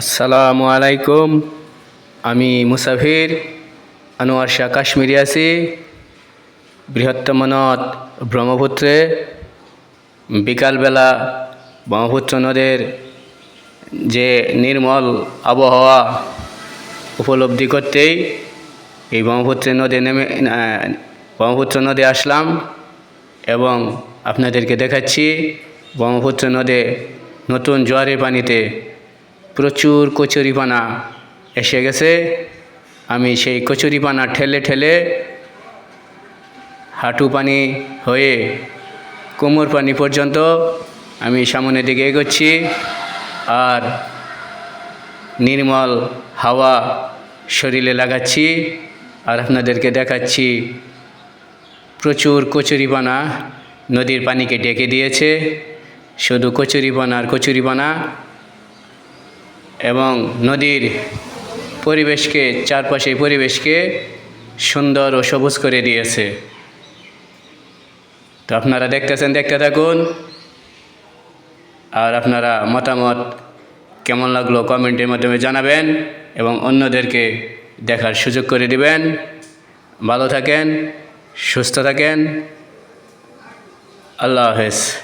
আসসালামু আলাইকুম। আমি মুসাফির আনোয়ার শাহ কাশ্মীরি আছি বৃহত্তম নদ ব্রহ্মপুত্রে। বিকালবেলা ব্রহ্মপুত্র নদের যে নির্মল আবহাওয়া উপলব্ধি করতেই এই ব্রহ্মপুত্র নদে নেমে ব্রহ্মপুত্র নদে আসলাম এবং আপনাদেরকে দেখাচ্ছি ব্রহ্মপুত্র নদে নতুন জোয়ারের পানিতে প্রচুর কচুরিপানা এসে গেছে। আমি সেই কচুরিপানা ঠেলে ঠেলে হাঁটু পানি হয়ে কোমর পানি পর্যন্ত আমি সামনের দিকে এগোচ্ছি আর নির্মল হাওয়া শরীরে লাগাচ্ছি আর আপনাদেরকে দেখাচ্ছি। প্রচুর কচুরিপানা নদীর পানিকে ডেকে দিয়েছে। শুধু কচুরিপানা আর কচুরিপানা এবং নদীর পরিবেশকে, চারপাশে পরিবেশকে সুন্দর ও সবুজ করে দিয়েছে। তো আপনারা দেখতেছেন, দেখতে থাকুন। আর আপনারা মতামত কেমন লাগল কমেন্টের মাধ্যমে জানাবেন এবং অন্যদেরকে দেখার সুযোগ করে দিবেন। ভালো থাকেন, সুস্থ থাকেন। আল্লাহ হাফেজ।